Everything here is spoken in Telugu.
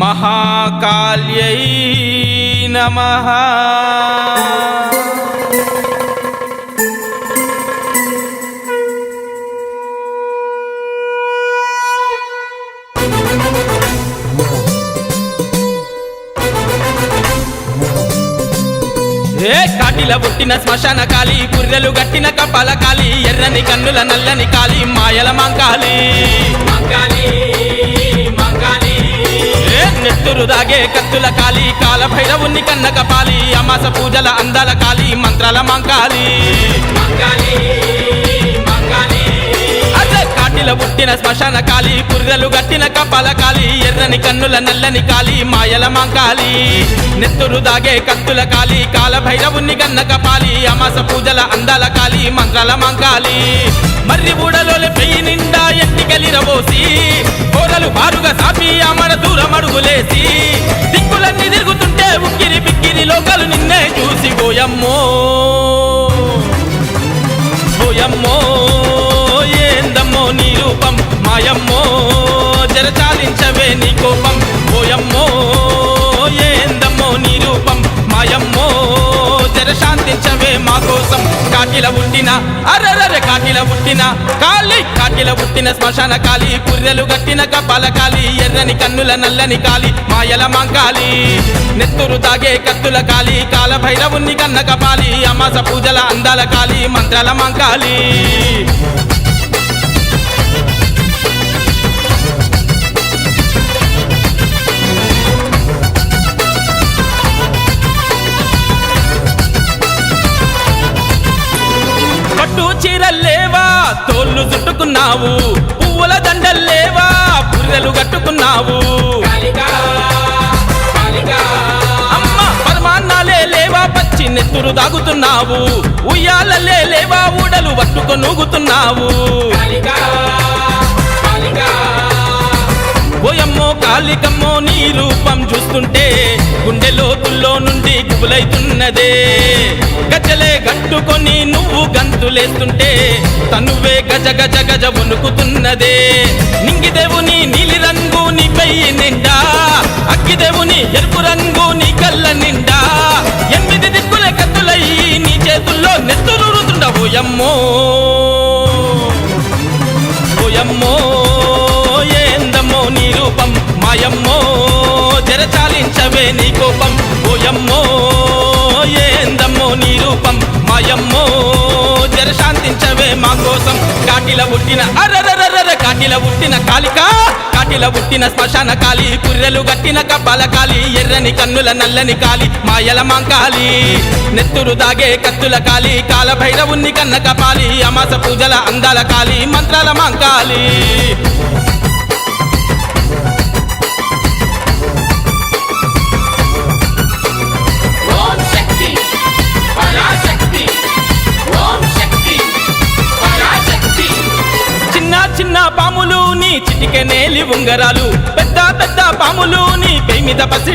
మహాకాళ్యై నమ. పుట్టిన శ్మశాన కాలి గుర్రెలు గట్టిన కపాల కాలి ఎర్రని కన్నుల నల్లని కాలి మాయల మాంకాలి. ఏ రాగే కత్తుల కాలి కాల భైరవుని కన్న కపాలి అమాస పూజల అందాల కాలి మంత్రాల మంకాలి. కాటిల పుట్టిన శ్మశాన కాలి పుర్రెలు గట్టిన కపాల కాలి ఎర్రని కన్నుల నల్లని కాలి మాయల మంకాలి. నెత్తురు దాగే కత్తుల కాలి కాల భైరవుని కన్న కపాలి అమాస పూజల అందాల కాలి మంత్రాల మంకాలి. మర్రి బూడలోని పెయ్యి నిండా ఎట్టికలి రబోసి కోరలు బారుగా సాపి అమర దూరం అడుగులేసి దిక్కులన్నీ తిరుగుతుంటే ఉక్కిరి బిక్కిరి లోకలు నిన్నే చూసి పోయమ్మో. పోయమ్మో ఏందమ్మో నీ రూపం? మాయమ్మో జర చాలించవే నీ కోపం. కాటిల ఉట్టిన పుట్టిన అర్రర్ర కాకిల పుట్టిన కాలి కాకిల పుట్టిన శ్మశాన కాలి పుర్రెలు గట్టిన కపాల కాలి ఎర్రని కన్నుల నల్లని కాలి మాయల మంకాలి. నెత్తురు తాగే కత్తుల కాలి కాల భైరవుని కన్న కపాలి అమాస పూజల అందాల కాలి మంత్రాల మంకాలి. చుట్టుకున్నావు పువ్వుల దండల్లేవా పుర్రెలు కట్టుకున్నావు. అమ్మ పరమాన్నాలే లేవా? పచ్చి నెత్తురు దాగుతున్నావు. ఉయ్యాలలే లేవా? ఊడలు పట్టుకొనుగుతున్నావు ఓయమ్మో కాలికమ్మో నీ రూపం చూస్తుంటే గుండె లోతుల్లో నుండి గుబులైతున్నదే. గజలే గట్టుకొని నువ్వు గంతులేస్తుంటే తనువే గజ గజ గజ వణుకుతున్నదే. నింగిదేవుని నీలి రంగు నీ పెయ్యి నిండా అగ్గిదేవుని ఎరుపు రంగు నీ కళ్ళ నిండా. ఎనిమిది దిక్కుల కత్తులయ్యి నీ చేతుల్లో నెత్తురు ఓయమ్మో ఓయమ్మో ఏందమ్మో నీ రూపం మాయమ్మో. జరచాలించవే నీ కోపం. ఓయమ్మో ఏందమ్మో నీ రూపం. మాయమ్మో జర శాంతించవే మా కోసం. కాటిల పుట్టిన అరరరర కాటిల పుట్టిన కాలిక కాటిల పుట్టిన శ్మశాన కాలి కుర్రెలు గట్టిన కపాల కాలి ఎర్రని కన్నుల నల్లని కాలి మాయల మాంకాలి నెత్తురు దాగే కత్తుల కాలి కాల భైరవుని కన్న కపాలి అమాస పూజల అందాల కాలి మంత్రాల మాంకాలి ఉంగరాలు పెద్ద పెద్ద పాములు నీ పై మీద పసిడి